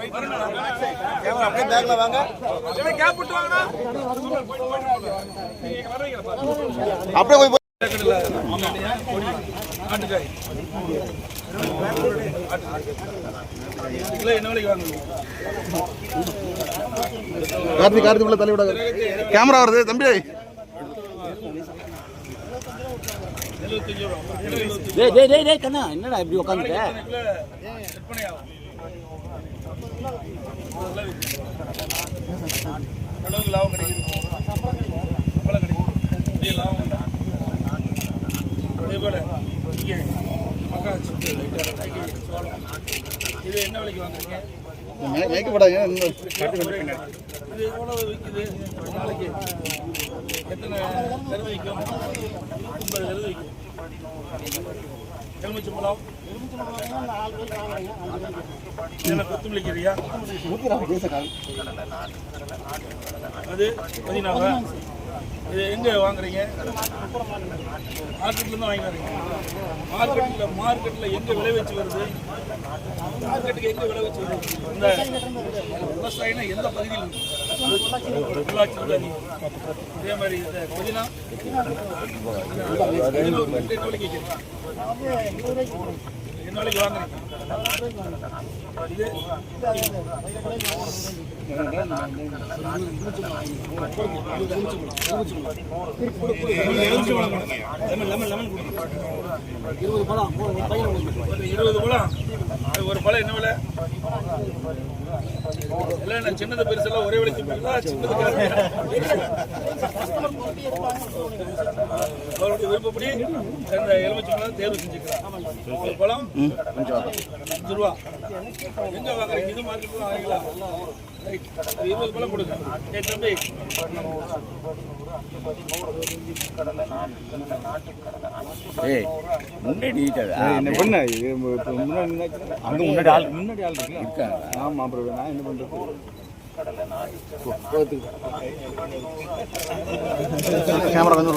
Camera அப்படியே பேக்ல வாங்க கேப் விட்டு வாங்க அப்படியே போய் கார்த்திக் கார்த்திக் உள்ள தள்ளி விடாது கேமரா வருது தம்பி டேய் டேய் டேய் கண்ணா என்னடா இப்படி உட்காந்துட்ட கிலோ விற்பனை ஆகும் கடவுளுக்கு லாபம் கிடைக்குது சம்பளம் கிடைக்கும் பெரிய லாபம் உண்டு. அதே போல இங்கே மக்கா சிப்ஸ் லைட்டாக சோளம் இது என்ன விலைக்கு வாங்குறீங்க மேய்க்கப்படாங்க இது எவ்வளவு விற்குது ஒரு நாளைக்கு எத்தனை தெருவு விற்கும் ஐம்பது தெருவு விற்கும் எலுமிச்சம்பழம் இதில் கொத்தமல்லி கீரையா அது பதினாலா இது எங்கே வாங்குறீங்க? மார்க்கெட்லேருந்து வாங்கி வரீங்க மார்க்கெட்டில் மார்க்கெட்டில் எங்கே விளை வச்சு வருது? மார்க்கெட்டுக்கு எங்கே விளை வச்சு வருது? இந்த விவசாயினா எந்த பகுதியில் இருக்கு? உள்ளாட்சியில் அதே மாதிரி இந்த புதினா. ஒரு கட்டு என்ன என்ன விலைக்கு வாங்குறீங்க இருபது பழம் ஒரு இருபது பழம் அது ஒரு பழம் என்ன விலை எல்லாம் சின்னது பெருசெல்லாம் ஒரே விலைக்கு சின்னது அவருடைய விருப்பப்படி இந்த எலுமிச்சம்பழம் தேர்வு செஞ்சுக்கலாம் ஒரு பழம் அஞ்சு ரூபா. எங்க வாங்குறீங்க? இது மார்க்கெட்ல வாங்கிக்கலாம் இருபது பழம் கொடுங்க. ஏய் தம்பி. ஏய் முன்னாடி என்ன பண்ண? அங்க முன்னாடி ஆள் முன்னாடி ஆள் இருக்கு? ஆமா அப்புறம் நான் என்ன பண்றது? கேமரா கொஞ்சம்